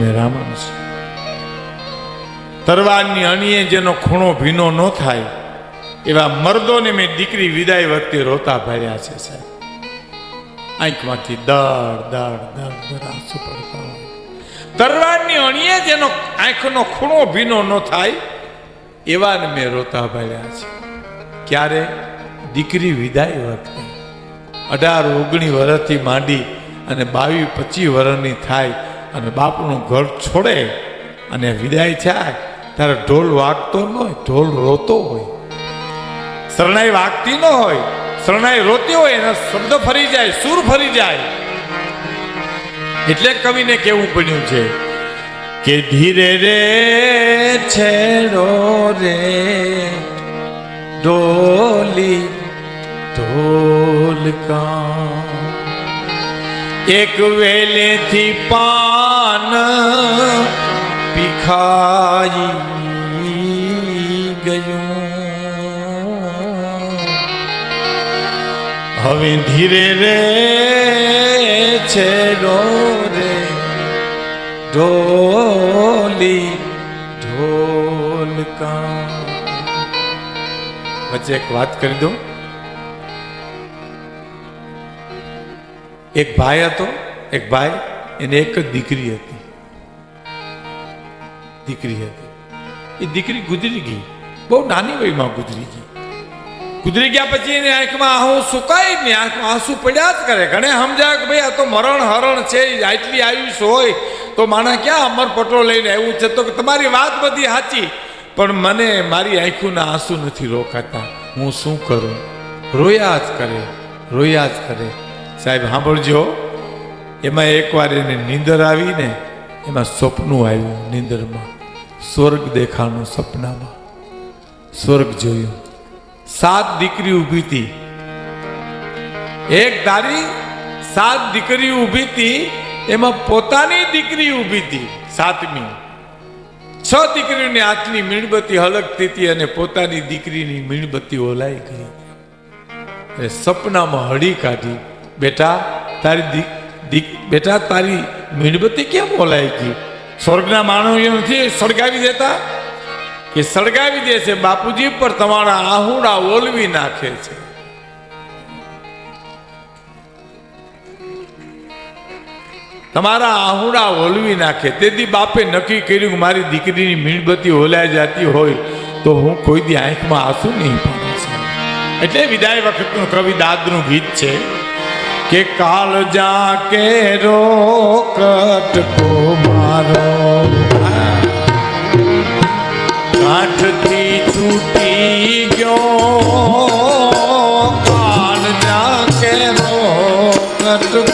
મેરામણ છે તરવારની અણીએ જેનો ખૂણો ભીનો ન થાય, એવા મર્દોને મેં દીકરી વિદાય વખતે રોતા ભર્યા છે, સાહેબ. આંખમાંથી દળ દળ દળ દળ આંસુ પડતા હોય. તરવારની અણીએ જેનો આંખનો ખૂણો ભીનો ન થાય, એવાને મેં રોતા ભર્યા છે. ક્યારે? દીકરી વિદાય વખતે. અઢાર ઓગણીસ વર્ષથી માંડી અને બાવીસ, પચીસ વર્ષની થાય અને બાપનું ઘર છોડે અને વિદાય થાય, ત્યારે ઢોલ વાગતો ન હોય, ઢોલ રોતો હોય. શરણાઈ વાગતી ન હોય, શરણાઈ રોતી હોય, એના શબ્દ ફરી જાય, સુર ફરી જાય. એટલે કવિને કેવું પડ્યું છે કે ધીરે રે, છેડો રે, ડોલી ઢોલકા એક વેલેથી પાન પીખાઈ ગયું. હવે ધીરે રે છે રે, ઢોલી, ઢોલકા. વચ્ચે એક વાત કરી દઉં. એક ભાઈ હતો, એક ભાઈ, એને એક જ દીકરી હતી. દીકરી હતી. એ દીકરી ગુજરી ગઈ. બહુ નાની વયમાં ગુજરી ગઈ. ગુજરી ગયા પછી એની આંખમાં આહું સુકાય ને આંખમાં આંસુ પડ્યા જ કરે? ઘણે સમજાય કે ભાઈ આ તો મરણ હરણ છે, આટલી આયુષ હોય, તો માણસ ક્યાં અમર પટો લઈને આવ્યું છે? તો તમારી વાત બધી સાચી, પણ મને મારી આંખોના આંસુ નથી રોકાતા. હું શું કરું? રોયા જ કરે, રોયા જ કરે. સાહેબ, સાંભળજો. એમાં એકવાર એને નીંદર આવીને એમાં સપનું આવ્યું નીંદરમાં. સ્વર્ગ દેખાણું સપનામાં સ્વર્ગ જોયું. સાત દીકરી ઊભી હતી. એક ધારી સાત દીકરી ઊભી હતી. એમાં પોતાની દીકરી ઊભી હતી, સાતમી. છ દીકરીઓની હાથની મીણબત્તી હળગતી હતી અને પોતાની દીકરીની મીણબત્તી ઓલાઈ ગઈ. સપનામાં હળી કાઢી. બેટા, તારી દી- દી- બેટા, તારી મીણબત્તી કેમ બોલાય ગઈ? સ્વર્ગના માનવીઓ નથી, સળગાવી દેતા? કે સળગાવી દે છે બાપુજી પર તમારા આહુડા ઓલવી નાખે છે. તમારા આહુડા ઓલવી નાખે. તેથી બાપે નક્કી કર્યું કે મારી દીકરીની મીણબત્તી ઓલાઈ જતી હોય તો હું કોઈ દી આંખમાં આંસુ નહીં પાડું. એટલે વિદાય વખતનું કવિ દાદનું ગીત છે. કે કાલ જા કે રોકટકો મારો. કાઠથી છૂટી ગયો, કાલ જા કે રોકટકો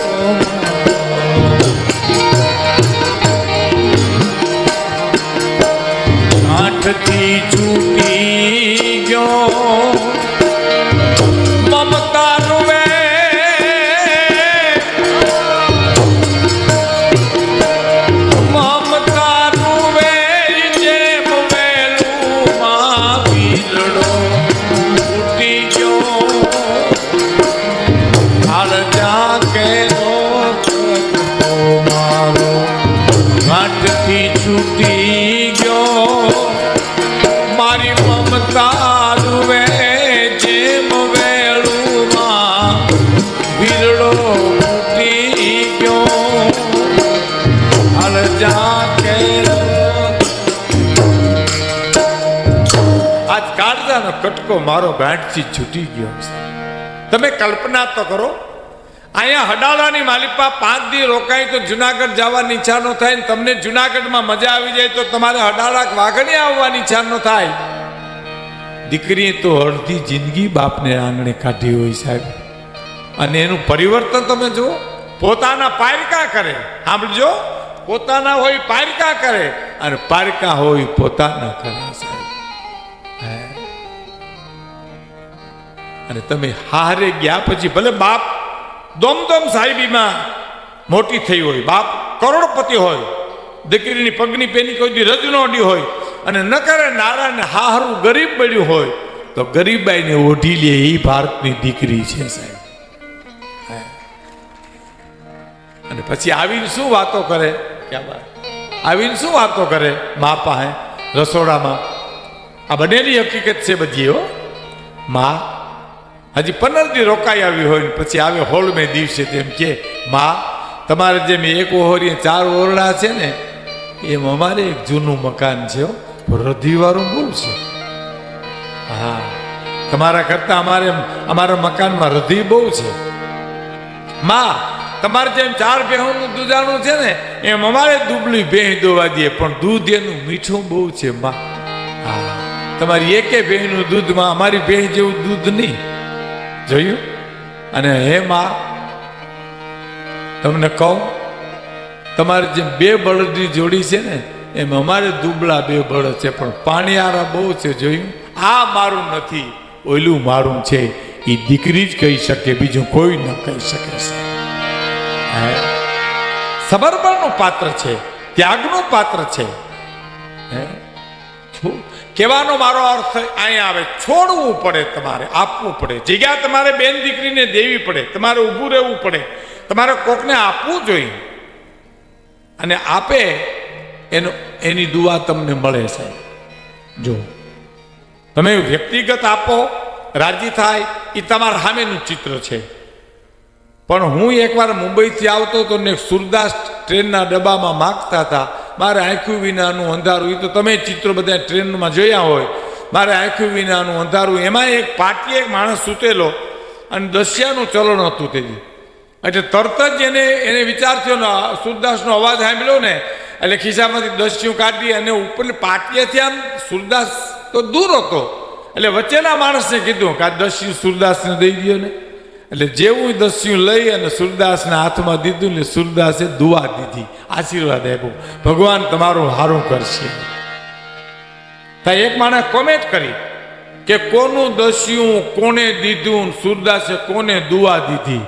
કાઠથી છૂટી આજ કટકો મારો ગાંઠથી છૂટી ગયો છે. તમે કલ્પના તો કરો, અહીંયા હડાલાની માલિપા પાંચ દી રોકાય તો જુનાગઢ જવાની ઈચ્છા ન થાય તમને જુનાગઢમાં મજા આવી જાય તો તમારે હડાલા વાઘણી આવવાની ઈચ્છા ન થાય. દીકરીએ તો અડધી જિંદગી બાપને આંગણે કાઢી હોય સાહેબ. અને એનું પરિવર્તન તમે જુઓ, પોતાના પારકા કરે, સાંભળજો, પોતાના હોય પારકા કરે, અને પારકા હોય પોતાના કરે અને તમે હારે ગયા પછી ભલે બાપ દોમદોમ સાહેબીમાં મોટી થઈ હોય, બાપ કરોડપતિ હોય, દીકરીની પગની પેની કોઈ રજ નોડી હોય અને ન કરે નારાયણ હારું ગરીબ બન્યું હોય, તો ગરીબાઈને ઓઢી લે એ ભારતની દીકરી છે સાહેબ. અને પછી આવીને શું વાતો કરે? ક્યાં વાત આવીને શું વાતો કરે? મા પાસે રસોડામાં. આ બનેલી હકીકત છે બધી હો. મા હજી પંદર દી રોકાઈ આવી હોય પછી આવે હોળ મેં દિવસે તેમ કે, મા, તમારે જેમ એક ઓહરી ચાર ઓરડા છે ને, એમ અમારે એક જૂનું મકાન છે રધીવાળું બહુ છે. હા, તમારા કરતા અમારે અમારા મકાનમાં રધી બહુ છે. માં, તમારે જેમ ચાર ભેહોનું દૂધાણું છે ને, એમ અમારે દુબળી ભેહ દોવા દે પણ દૂધ એનું મીઠું બહુ છે, માં. હા, તમારી એકે ભેહનું દૂધમાં અમારી ભેહ જેવું દૂધ નહીં. જોયું? અને હે માં તમને કહું, તમારે જેમ બે બળદની જોડી છે ને, એમ અમારે દુબળા બે બળદ છે, પણ પાણીયારા બહુ છે, જોયું? આ મારું નથી, ઓલું મારું છે. એ દીકરી જ કહી શકે, બીજું કોઈ ન કહી શકે? સમર્પણનું પાત્ર છે, ત્યાગનું પાત્ર છે. હે? કહેવાનો મારો અર્થ અહીંયા આવે, છોડવું પડે તમારે, આપવું પડે. જગ્યા તમારે બેન દીકરીને દેવી પડે, તમારે ઊભું રહેવું પડે. તમારે કોકને આપવું જોઈએ. અને આપે એનો, એની દુઆ તમને મળે છે જો, તમે વ્યક્તિગત આપો, રાજી થાય, એ તમારા સામેનું ચિત્ર છે. પણ હું એકવાર મુંબઈથી આવતો હતો ને સુરદાસ ટ્રેનના ડબ્બામાં માગતા હતા મારે આંખ્યું વિનાનું અંધારું. એ તો તમે ચિત્રો બધા ટ્રેનમાં જોયા હોય. મારે આંખ્યું વિનાનું અંધારું. એમાં એક પાટીએ એક માણસ સૂતેલો અને દસિયાનું ચલણ હતું તેથી એટલે તરત જ એને એને વિચાર થયો ને સુરદાસનો અવાજ સાંભળ્યો ને, એટલે ખિસ્સામાંથી દસ્યું કાઢી અને ઉપર પાટીએથી આમ સુરદાસ તો દૂર હતો. એટલે વચ્ચેના માણસને કીધું કે આ દસ્યું સુરદાસને દઈ ગયો ને. એટલે જેવું દસ્યું લઈ અને સુરદાસના હાથમાં દીધું ને સુરદાસે દુઆ દીધી, આશીર્વાદ આપ્યો. ભગવાન તમારું હારું કરશે. ત્યાં એક માણસ કોમેન્ટ કરી કે કોનું દસ્યું કોને દીધું સુરદાસે કોને દુઆ દીધી?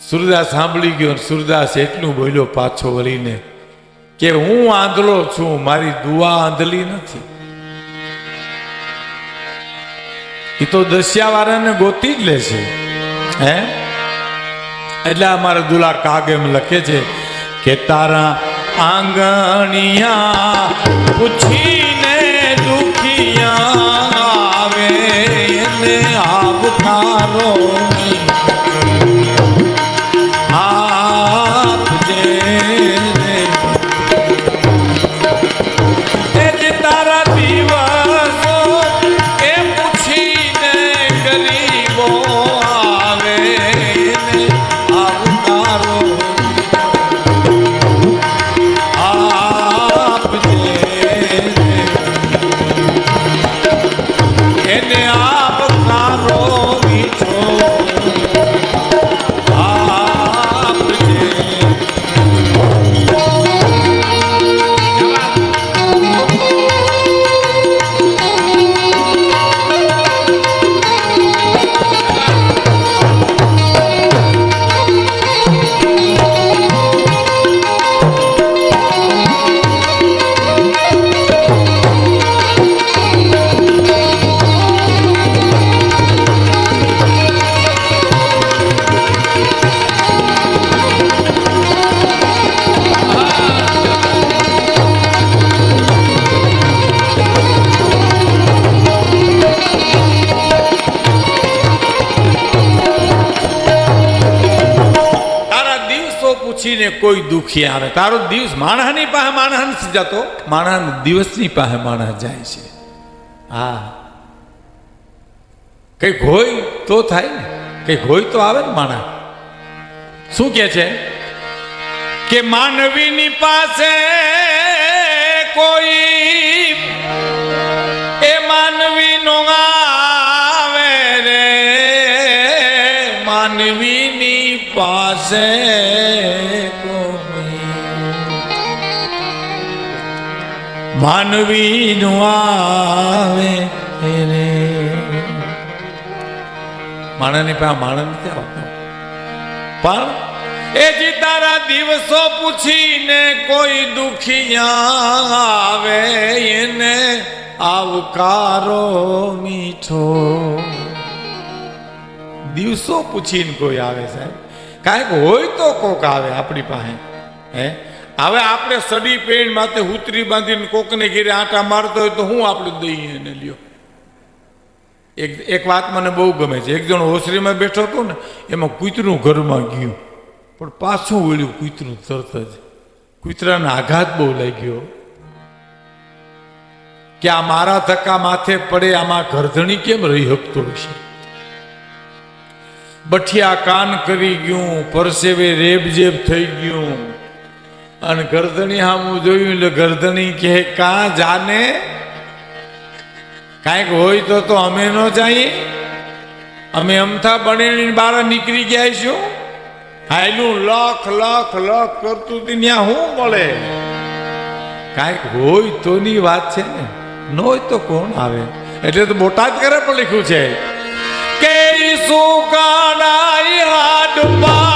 સુરદાસ સાંભળી ગયો સુરદાસ એટલું બોલ્યો, પાછો વળીને કે હું આંધળો છું, મારી દુઆ આંધળી નથી. એ તો દસ્યાવાળાને ગોતી જ લે છે. હે? એટલે અમારા દુલા કાગેમ લખે છે કે તારા આંગણિયા પૂછીને દુખિયા આવે, એને આવકારો આપજે પૂછીને કોઈ દુખી આવે. તારો દિવસ માણસની પાસે માણસ જતો. માણસ દિવસની પાસે માણસ જાય છે. હા. કઈ હોય તો થાય ને. કઈ હોય તો આવે ને માણસ શું કે છે? કે માનવીની પાસે કોઈ એ માનવી નો માનવીની પાસે માનવી નું આવે રે માણસની માણસ નથી આવતો. પણ એ જી તારા દિવસો પૂછીને કોઈ દુખિયા આવે એને આવકારો મીઠો. દિવસો પૂછીને કોઈ આવે સાહેબ કાંઈક હોય તો કોક આવે આપણી પાસે. હે? હવે આપણે સડી પેણ માથે ઉતરી બાંધીને કોકને ઘેરે આટા મારતો હોય તો હું આપણે દઈએ એને લ્યો. એક એક વાત મને બહુ ગમે છે. એક જણ ઓસરીમાં બેઠો હતો ને, એમાં કૂતરું ઘરમાં ગયું. પણ પાછું વળ્યું કૂતરું તરત જ, કૂતરાને આઘાત બહુ લાગ્યો. કે આ મારા ધક્કા માથે પડે, આમાં ગરધણી કેમ રહી શકતો હશે? બઠિયા કાન કરી ગયું, પરસેવે રેબજેબ થઈ ગયું. અને ગરદણી સામું જોયું એટલે ગરદણી કહે, કાં જાને? કાંઈક હોય તો તો અમે ન જઈએ. અમે અમથા બનેલી બહાર નીકળી ગયા છું હાયલું, લખ લખ લખ કરતું હતી ત્યાં શું મળે? કાંઈક હોય તોની વાત છે ને, ન હોય તો કોણ આવે? એટલે તો બોટાદ કરે પણ લખ્યું છે. કે હાડ પાડો